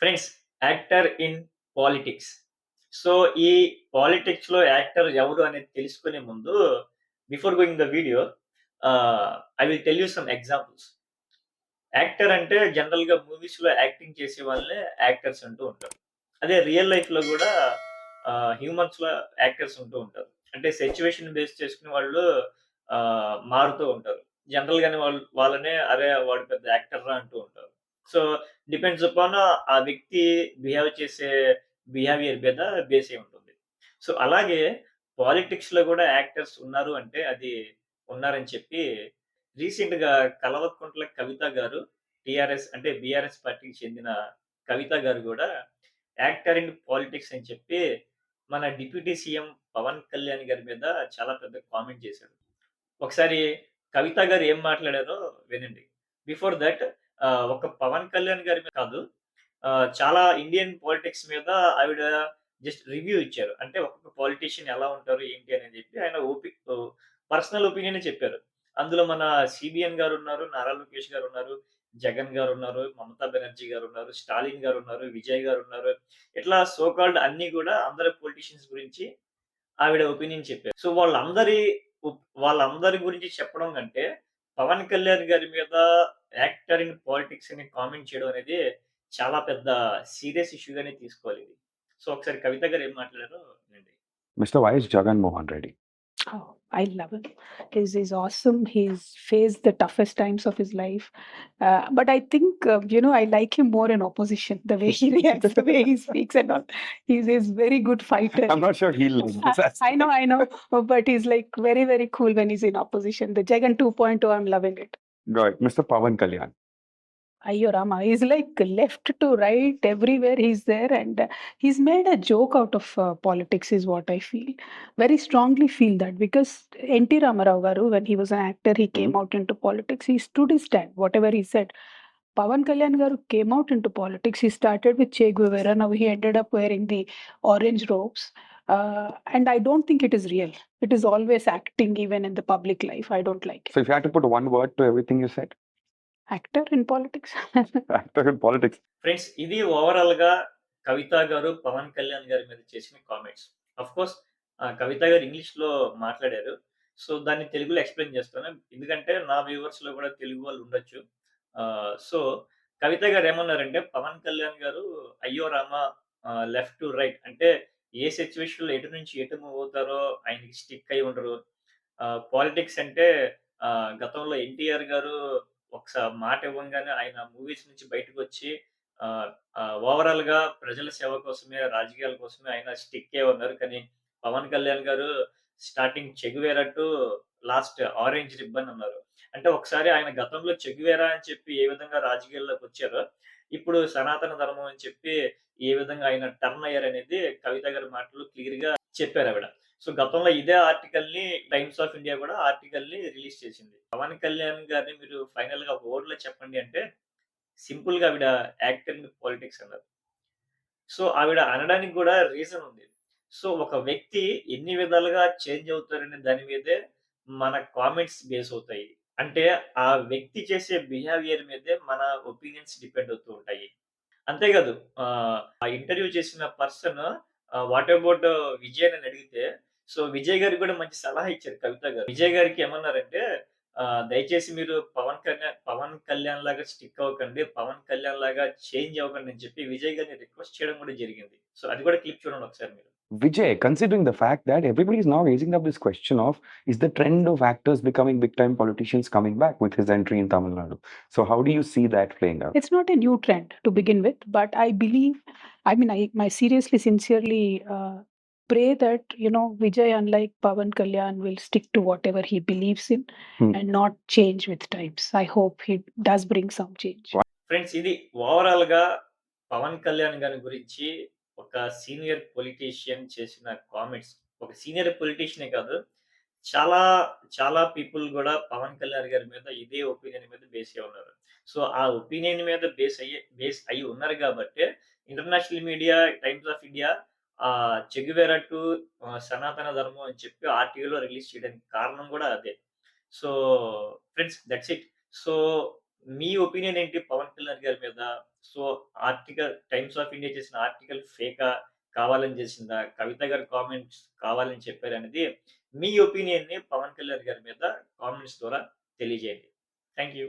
Friends actor in politics. So ఈ పాలిటిక్స్లో actor ఎవరు అనేది తెలుసుకునే ముందు before going the video I will tell you some examples. Actor అంటే జనరల్గా మూవీస్లో యాక్టింగ్ చేసే వాళ్ళే యాక్టర్స్ అంటూ ఉంటారు. అదే రియల్ లైఫ్లో కూడా హ్యూమన్స్లో యాక్టర్స్ ఉంటూ ఉంటారు. అంటే సిచ్యువేషన్ బేస్ చేసుకుని వాళ్ళు మారుతూ ఉంటారు. జనరల్ గానే వాళ్ళు వాళ్ళనే అరే వాడు పెద్ద యాక్టర్ రా అంటూ ఉంటారు. సో డిపెండ్స్ అపాన్ ఆ వ్యక్తి బిహేవ్ చేసే బిహేవియర్ మీద బేస్ అయి ఉంటుంది. సో అలాగే పాలిటిక్స్లో కూడా యాక్టర్స్ ఉన్నారు అంటే అది ఉన్నారని చెప్పి రీసెంట్గా కలవకుంట్ల కవిత గారు టిఆర్ఎస్ అంటే బిఆర్ఎస్ పార్టీకి చెందిన కవిత గారు కూడా యాక్టర్ ఇన్ పాలిటిక్స్ అని చెప్పి మన డిప్యూటీ సీఎం పవన్ కళ్యాణ్ గారి మీద చాలా పెద్ద కామెంట్ చేశాడు. ఒకసారి కవిత గారు ఏం మాట్లాడారో వినండి. బిఫోర్ దట్ ఒక పవన్ కళ్యాణ్ గారి మీద కాదు. ఆ, చాలా ఇండియన్ పాలిటిక్స్ మీద ఆవిడ జస్ట్ రివ్యూ ఇచ్చారు. అంటే ఒక్కొక్క పాలిటీషియన్ ఎలా ఉంటారు ఏంటి అని చెప్పి ఆయన ఓపి పర్సనల్ ఒపీనియన్ చెప్పారు. అందులో మన సిబిఎన్ గారు ఉన్నారు నారా లోకేష్ గారు ఉన్నారు జగన్ గారు ఉన్నారు మమతా బెనర్జీ గారు ఉన్నారు స్టాలిన్ గారు ఉన్నారు విజయ్ గారు ఉన్నారు. ఇట్లా సో కాల్డ్ అన్ని కూడా అందరి పొలిటీషియన్స్ గురించి ఆవిడ ఒపీనియన్ చెప్పారు. సో వాళ్ళందరి వాళ్ళందరి గురించి చెప్పడం కంటే పవన్ కళ్యాణ్ గారి మీద యాక్టర్ ఇన్ పాలిటిక్స్ అని కామెంట్ చేయడం అనేది చాలా పెద్ద సీరియస్ ఇష్యూగానే తీసుకోవాలి ఇది. సో ఒకసారి కవిత గారు ఏం మాట్లాడారో వినండి. Mister YS is Jagan Oh, I love him. He's, he's awesome. He's faced the toughest times of his life. Uh, but I think, uh, you know, I like him more in opposition, the way he reacts, the way he speaks and all. He's, he's very good fighter. I'm not sure he'll. I, I know, I know. But he's like very, very cool when he's in opposition. The Jagan 2.0, I'm loving it. Right. Mr. Pavan Kalyan. Ayyo Rama, he's like left to right, everywhere he's there, and uh, he's made a joke out of uh, politics, is what I feel. Very strongly feel that because N.T. Ramarao Garu, when he was an actor, he came out into politics, he stood his stand, whatever he said. Pavan Kalyan Garu came out into politics, he started with Che Guevara, now he ended up wearing the orange robes. Uh, and I don't think it is real. It is always acting, even in the public life. I don't like it. So if you had to put one word to everything you said, Actor in politics. actor in politics. Friends ఇది ఓవరాల్గా కవిత గారు పవన్ కళ్యాణ్ గారి మీద చేసిన comments of course కవిత గారు ఇంగ్లీష్లో మాట్లాడారు. So దాన్ని తెలుగులో ఎక్స్ప్లెయిన్ చేస్తాను. ఎందుకంటే నా వ్యూవర్స్లో కూడా తెలుగు వాళ్ళు ఉండొచ్చు. సో కవిత గారు ఏమన్నారంటే పవన్ కళ్యాణ్ గారు అయ్యో రామ లెఫ్ట్ టు రైట్ అంటే ఏ సిచ్యువేషన్లో ఎటు నుంచి ఎటు మూవ్ అవుతారో ఆయనకి స్టిక్ అయి ఉండరు. పాలిటిక్స్ అంటే గతంలో ఎన్టీఆర్ గారు ఒకసారి మాట ఇవ్వంగానే ఆయన మూవీస్ నుంచి బయటకు వచ్చి ఓవరాల్గా ప్రజల సేవ కోసమే రాజకీయాల కోసమే ఆయన స్టిక్ అయి ఉన్నారు. కానీ పవన్ కళ్యాణ్ గారు స్టార్టింగ్ చెగువేరట్టు లాస్ట్ ఆరెంజ్ రిబ్బన్ అన్నారు. అంటే ఒకసారి ఆయన గతంలో చెగువేరా అని చెప్పి ఏ విధంగా రాజకీయాల్లోకి వచ్చారో ఇప్పుడు సనాతన ధర్మం అని చెప్పి ఏ విధంగా ఆయన టర్న్ అయ్యారు అనేది కవిత గారి మాటలు క్లియర్గా చెప్పారు ఆవిడ. సో గతంలో ఇదే ఆర్టికల్ని టైమ్స్ ఆఫ్ ఇండియా కూడా ఆర్టికల్ని రిలీజ్ చేసింది. పవన్ కళ్యాణ్ గారిని మీరు ఫైనల్గా ఓర్లో లో చెప్పండి అంటే సింపుల్గా ఆవిడ యాక్టర్ అండ్ పాలిటిక్స్ అన్నారు. సో ఆవిడ అనడానికి కూడా రీజన్ ఉంది. సో ఒక వ్యక్తి ఎన్ని విధాలుగా చేంజ్ అవుతారనే దాని మీదే మన కామెంట్స్ బేస్ అవుతాయి. అంటే ఆ వ్యక్తి చేసే బిహేవియర్ మీదే మన ఒపీనియన్స్ డిపెండ్ అవుతూ ఉంటాయి. అంతేకాదు ఆ ఆ ఇంటర్వ్యూ చేసిన పర్సన్ వాట్ అబౌట్ విజయ్ అని అడిగితే సో విజయ్ గారికి కూడా మంచి సలహా ఇచ్చారు కవిత గారు విజయ్ గారికి ఏమన్నారంటే దయచేసి మీరు పవన్ కళ్యాణ్ పవన్ కళ్యాణ్ లాగా స్టిక్ అవ్వకండి పవన్ కళ్యాణ్ లాగా చేంజ్ అవ్వకండి అని చెప్పి విజయ్ గారిని రిక్వెస్ట్ చేయడం కూడా జరిగింది సో అది కూడా క్లిప్ చూడండి ఒకసారి మీరు Vijay, considering the fact that everybody is now raising up this question of is the trend of actors becoming big time politicians coming back with his entry in Tamil Nadu? So how do you see that playing out? it's not a new trend to begin with but i believe i mean i my seriously sincerely uh, pray that you know vijay unlike pavan kalyan will stick to whatever he believes in Hmm. and not change with times. I hope he does bring some change. Friends ఇది ఓవరాల్గా పవన్ కళ్యాణ్ గారి గురించి ఒక senior politician చేసిన comments. ఒక senior పొలిటీషియనే కాదు చాలా చాలా పీపుల్ కూడా పవన్ కళ్యాణ్ గారి మీద ఇదే ఒపీనియన్ మీద బేస్ అయి ఉన్నారు. సో ఆ ఒపీనియన్ మీద బేస్ అయ్యే బేస్ అయి ఉన్నారు కాబట్టి international media Times of India ఆ చెగువేరా టు సనాతన ధర్మం అని చెప్పి ఆర్టికల్ రిలీజ్ చేయడానికి కారణం కూడా అదే so friends that's it so me opinion ఏంటి పవన్ కళ్యాణ్ గారి మీద? So, article 'Times of India' చేసిన ఆర్టికల్ ఫేకా? కావాలని చేసిందా? కవిత గారి కామెంట్స్ కావాలని చెప్పారు అనేది మీ ఒపీనియన్‌ని పవన్ కళ్యాణ్ గారి మీద కామెంట్స్ ద్వారా తెలియజేయండి. Thank you.